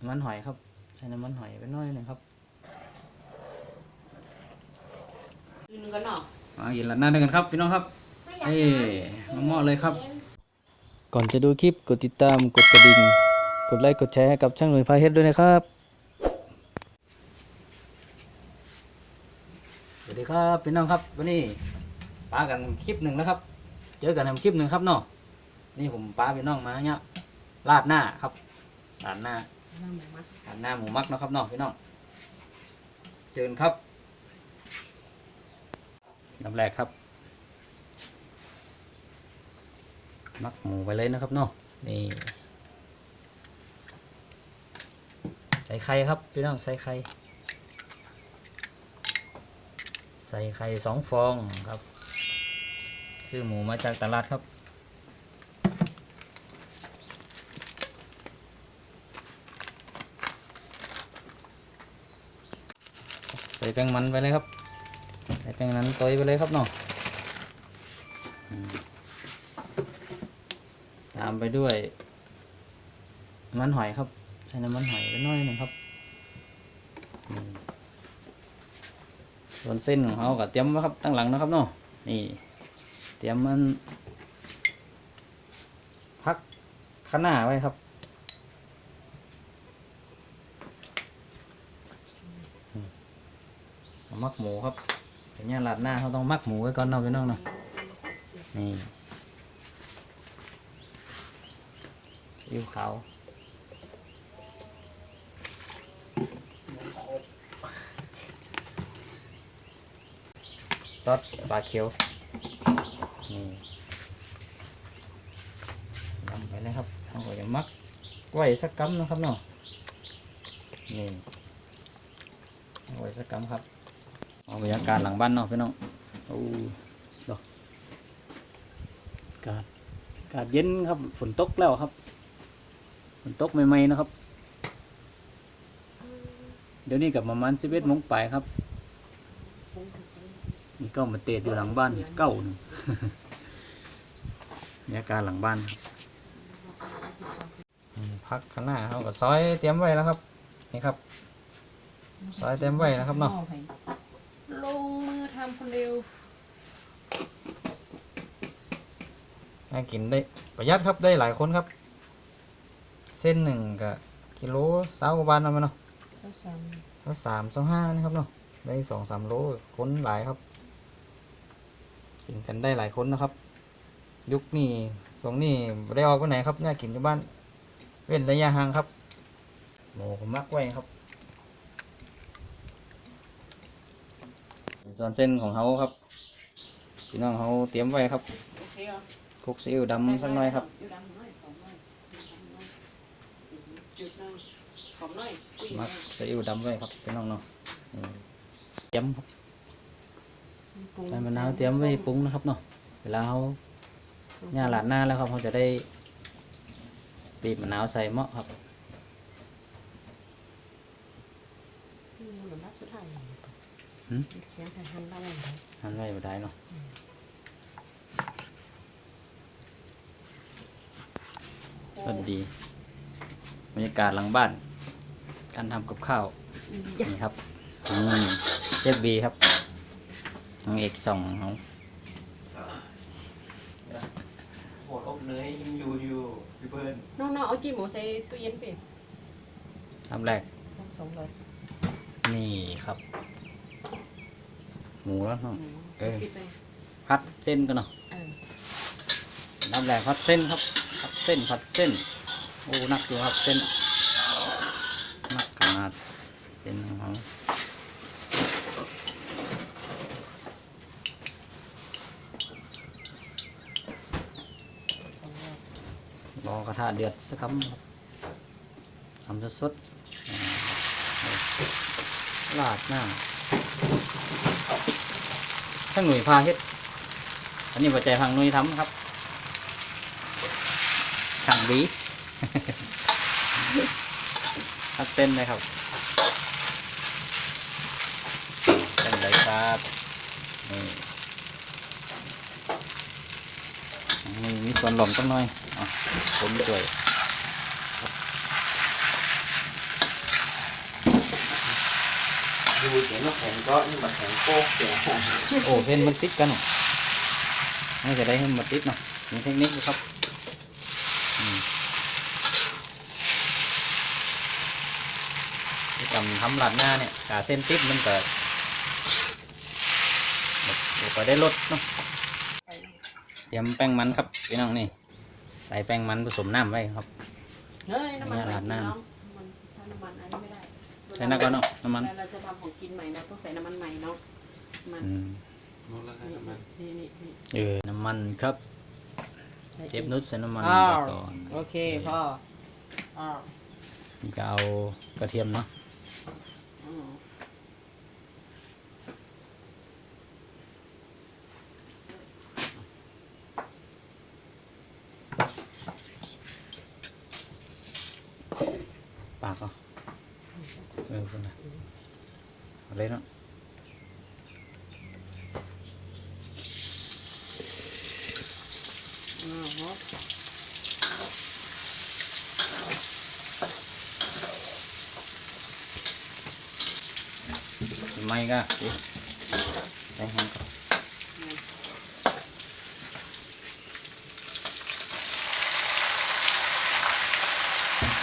น้ำมันหอยครับ ใช้น้ำมันหอยไปหน้อยหนึ่งครับยืนกันเนาะมากินร้านหน้าด้วยกันครับพี่น้องครับเอ้มาเหมาะเลยครับ ก่อนจะดูคลิปกดติดตามกดกระดิ่งกดไลค์กดแชร์ให้กับช่างหนุ่ยพาเฮ็ดด้วยนะครับ สวัสดีครับพี่น้องครับวันนี้ปากันคลิปหนึ่งแล้วครับ เจอกันในคลิปหนึ่งครับเนาะนี่ผมปาพี่น้องมาเนี่ยลาดหน้าครับลาดหน้า น้ำหมูมัดลาดหน้าหมูมักเนาะครับเนาะพี่น้องเจิญครับน้ำแรกครับ มักหมูไปเลยนะครับเนาะนี่ใส่ไข่ครับพี่น้องใส่ไข่ใส่ไข่สองฟองครับ ซื้อหมูมาจากตลาดครับ แป้งมันไปเลยครับ ใส่แป้งนั้นตัวไปเลยครับเนาะอืมตามไปด้วยน้ำมันหอยครับ ใส่น้ำมันหอยไปน้อยหนึ่งครับส่วนเส้นของเขาก็เตรียมไว้ครับตั้งหลังนะครับเนาะนี่เตรียมมันพักข้างหน้าไว้ครับ มักหมูครับอย่างเงี้ยราดหน้าเขาต้องมักหมูไว้ก่อนเนาะพี่น้องเนาะนี่อิ้วขาวซอสปลาเขียวนี่นำไปเลยครับเขาก็จะมักไว้สักกัมนะครับเนาะนี่เอาไว้สักกัมครับ เอาบรรยากาศหลังบ้านเนาะพี่น้องโอ้ดอกอากาศอากาศเย็นครับ ฝนตกแล้วครับฝนตกใหม่ๆนะครับ เดี๋ยวนี้กับประมาณสิบเอ็ดโมงไปลายครับนี่ก็มาเตะอยู่หลังบ้านเก้าหนึ่งบรรยากาศหลังบ้านครับอืมพักข้างหน้าเขาก็ซอยเตรียมไว้แล้วครับ นี่ครับ ซอยเตรียมไว้นะครับเนาะลงมือทำคนเดียวน่ากินได้ประหยัดครับได้หลายคนครับ เส้นหนึ่งกับกิโลสาวกว่าบาทเอาไหมเนาะเจ้าสามสาวสามสาวห้านะครับเนาะได้สองสามโลคนหลายครับ กินกันได้หลายคนนะครับ ยุคนี้ช่วงนี้บ่ได้ออกไปไหนครับน่ากินอยู่บ้าน เว้นระยะห่างครับหมูผมมักไว้ครับ ส่วนเส้นของเขาครับพี่น้องเขาเตรียมไว้ครับคลุกซีอิ๊วดำสักหน่อยครับมักซีอิ๊วดำไว้ครับพี่น้องเนาะเตรียมใส่มะนาวเตรียมไว้ปรุงนะครับเนาะเวลาเขาย่าหลาดหน้าแล้วครับเขาจะได้บีบมะนาวใส่หมาะครับอืม เหมือนนัดสุดท้ายหืมเขียนใส่หั่นได้ไหมหันไว้บ่ได้เนาะก็ดีบรรยากาศหลังบ้าน การทำกับข้าว นี่ครับนี่เชฟบีครับนางเอกส่องของเขาโหดอบเนยยังอยู่อยู่พี่เพิ่นน้องๆเอาจิ้มหมูใส่ตู้เย็นไปทำแรกสองร้อยนี่ครับห มูแล้วเนาะอืมเออปิดไปพัดเส้นกันเนาะเออน้ำแรกพัดเส้นครับพัดเส้นพัดเส้นโอ้หนักอยู่ครับเส้นหนักขนาดเส้นของเขาสองร้อยรอกระทะเดือดสักคำครับทำสดๆอ่าลาดหน้า ถ้าหน่วยพาเฮ็ด อันนี้ปัจจัยทางหน่วยทำครับทางบีทัดเส้นเลยครับเส้นเลยครับนี่มีส่วนหล่อมตั้งหน่อยอะคนด้วย ดูเสียงนกแข็งก็นี่แบบแข็งโป๊กเสียงโอ้เส้นมันติดกันเนาะไม่จะได้ให้มันติดเนาะมีเทคนิคอยู่ครับอืมที่ทำทำหลัดหน้าเนี่ยกาเส้นติดมันก็เดี๋ยวก็ได้ลดเนาะเตรียมแป้งมันครับพี่น้องนี่ใส่แป้งมันผสมน้ำไว้ครับ เฮ้ยน้ำมันเนี่ยใหม่ราดหน้าสิน้องมันถ้าน้ำมันอันนี้ไม่ได้ ใส่น้ำก่อนเนาะน้ำมันแล้วเราจะทำของกินใหม่นะต้องใส่น้ำมันใหม่เนาะมันอืมนู้นแล้วนะนี่มันนี่นี่นี่เออน้ำมันครับใส่เจ็บนุชใส่น้ำมันอ้าไปวก่อนโอเคพ่ออ้าวนี่ก็เอากระเทียมเนาะอืมปากเอา เออคุณนะเอาเลยเนาะอ้าวฮะไม่ก็อีกใส่แห้งก่อน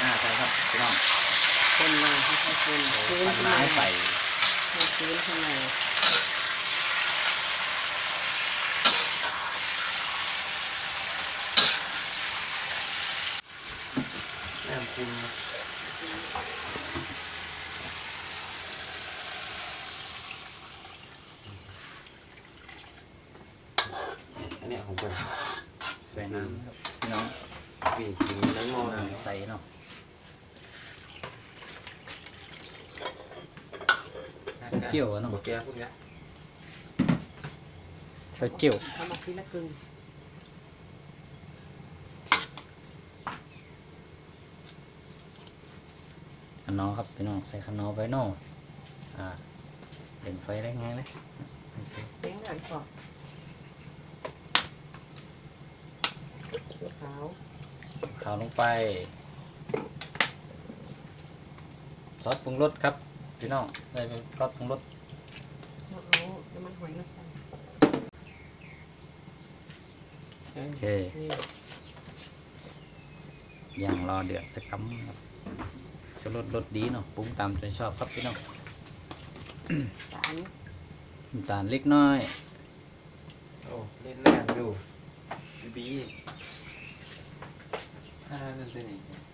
อ่าใส่ครับพี่น้อง คนมาให้เขาคน คืนปันข้างไม่ตื้นข้างในแม่คุณอันเนี้ยของผมใส่น้ำครับพี่น้อง ปีกินแล้วงอใส่เนาะ เกี่ยวอะเนาะบอกแก้วพวกเนี้ยเต้าเจี้ยวทำมาทีละครึ่งขนอครับพี่น้องใส่ขนอไปเนาะอ่าเด่นไฟได้ไงเลยโอเคเลี้ยงแบบก่อนขาวขาวลงไป ซอสปรุงรสครับ พี่น้องใส่เป็นซอสปรุงรสเอาน้ำมันหอยมาใส่โอเคนี่ย่างรอเดือดสักคำครับชูรสรสดีเนาะปรุงตามใจชอบครับพี่น้องสารน้ำตาลเล็กน้อย โอ้เล่นแรงอยู่บีบีอ่านั่นเป็นอีกใ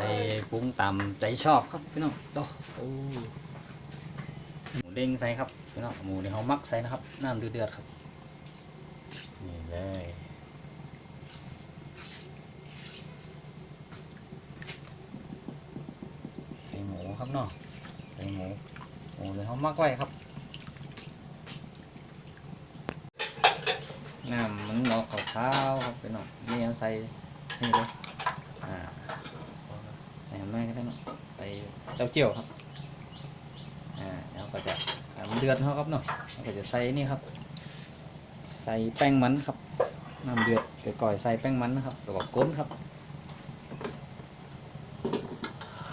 ส่ปรุงตามใจชอบครับพี่น้องโตโอ้หมูเด้งใส่ครับพี่น้องหมูที่เขามักใส่นะครับน้ำเดือดๆครับนี่เลยใส่หมูครับเนาะใส่หมูหมูที่เขามักไว้ครับน้ำมันออกขาวๆครับพี่น้องนี่เอาใส่นี่เลยอ่า ใส่แม่ก็ได้เนอะใส่ เต้าเจี้ยวครับอ่าแล้วก็จะอ่ามันเดือดเขาครับเนาะเราก็จะใส่นี่ครับ ใส่แป้งมันครับน้ำเดือดเกิดก่อยใส่แป้งมันนะครับแล้วก็ก้นครับ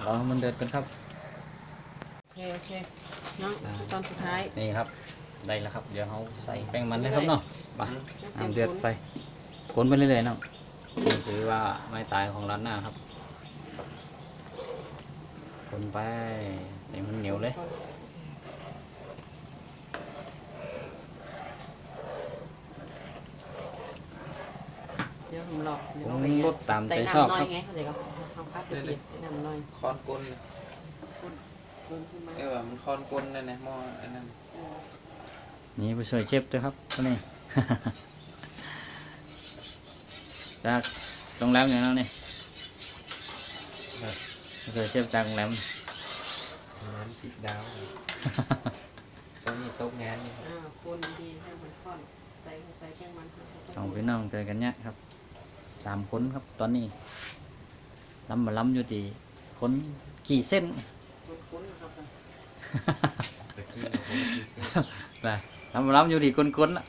รอให้มันเดือดกันครับโอเคโอเคน้องตอนสุดท้ายนี่ครับได้แล้วครับ เดี๋ยวเขาใส่แป้งมันเลยครับเนาะไปน้ำเดือดใส่ก้นไปเรื่อยๆเนาะนี่คือว่าไม่ตายของร้านหน้าครับ ก้นไปให้มันเหนียวเลยเดี๋ยวผมหลอกปรุงรสตามใจชอบครับใส่น้ำน้อยไงเขาเดี๋ยวเขาคัดเปลี่ยนใส่น้ำน้อยคอนกลเนี่ยเพิ่มขึ้นมาเออว่ามันคอนกลนั่นนะหม้ออันนั้นเออนี่ผู้ช่วยเชฟด้วยครับตัวนี้ จากโรงแรมอย่างนั้ นนี่ผู้ช่วยเชฟจากโรงแรมน้ำสิบดาวโซนี่โต๊ะงานนี่ครับอ่าคนดีให้มันค่อนใส่ใส่แป้งมันให้เขาสองพี่น้องเจอกันเนี่ยครับสามคนครับตอนนี้ล้ำมาล้ำอยู่ที่คนกี่เส้นคุ้นๆนะครับตะกี้เราคนที่เสียไปล้ำมาล้ำอยู่ที่คนคนๆน่ะ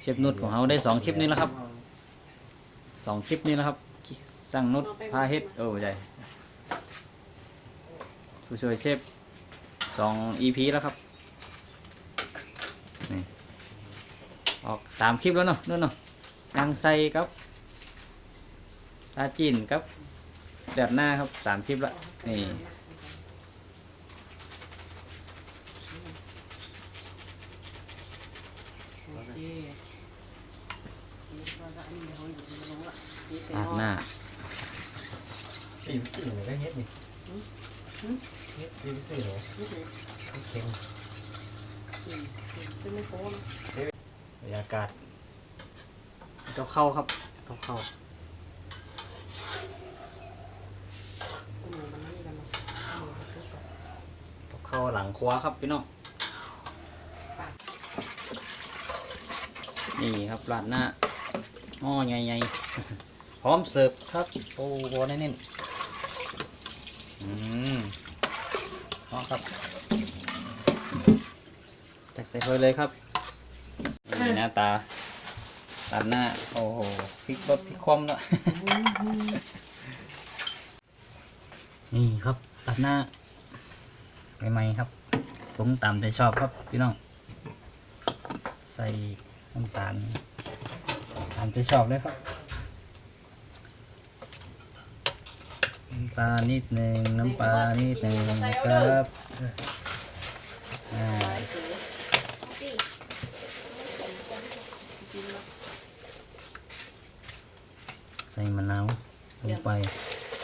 เชฟนุชของเราได้สองคลิปนี้แล้วครับสองคลิปนี้แล้วครับสั่งนุชพาเฮ็ดโอ้ใจผู้ช่วยเชฟสองอีพีแล้วครับนี่ออกสามคลิปแล้วเนาะนู่นเนาะยังใส่ครับตาจีนครับเดือดหน้าครับสามคลิปแล้วนี่ โอเคนี่ก็จะอันนี้เดี๋ยวเราอยู่ที่โรงละนี่เป็นราดห้องหน้าสี่สี่เลยก็เฮ็ดนี่เฮ็ดสี่สี่เลยนี่คือเค็มอืมเป็นไม่โค้งบรรยากาศกับข้าวครับกับข้าวหมูมันนี่กันเนาะหมูมันชุบกันกับข้าวหลังครัวครับพี่น้องนี่ครับราดหน้าหม้อใหญ่ๆ พร้อมเสิร์ฟครับโอ้โหแน่นๆอืมพร้อมครับจักใส่ถ้วยเลยครับนี่หน้าตาราดหน้า โอ้โหพริกรสพริกคว่ำแล้วนี่ครับ ตัดหน้าใหม่ๆครับปรุงตามใจชอบครับพี่น้อง ใส่น้ำตาลตามใจชอบเลยครับำตาลนิดหนึ่งน้ำปลานิดหนึ่งนะครับอ่าปลายสวยจริงเนาะใส่มะนาวลงไป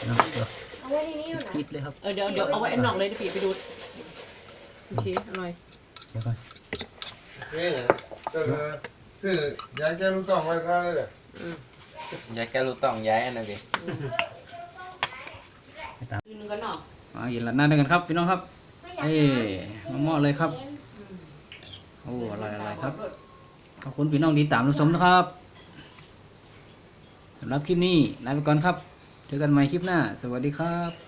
น้ำเกลือเอาไว้ที่นี่อยู่นะคิดเลยครับเออเดี๋ยวเดี๋ยวเอาไว้อันนอกเลยเดี๋ยวพี่ไปดูดโอเคอร่อยเดี๋ยวก่อนเฮ้ยเออซื้ออยากจะรู้ต้องไว้ก็เลยอืมย้ายแกรู้ต้องย้ายอันนั้นดิ ยืนกันเนาะมากินราดหน้าด้วยกันครับพี่น้องครับเอ้มาเหมาะเลยครับ โอ้อร่อยอร่อยครับขอบคุณพี่น้องที่ตามรับชมนะครับสำหรับคลิปนี้ลาไปก่อนครับเจอกันใหม่คลิปหน้า สวัสดีครับ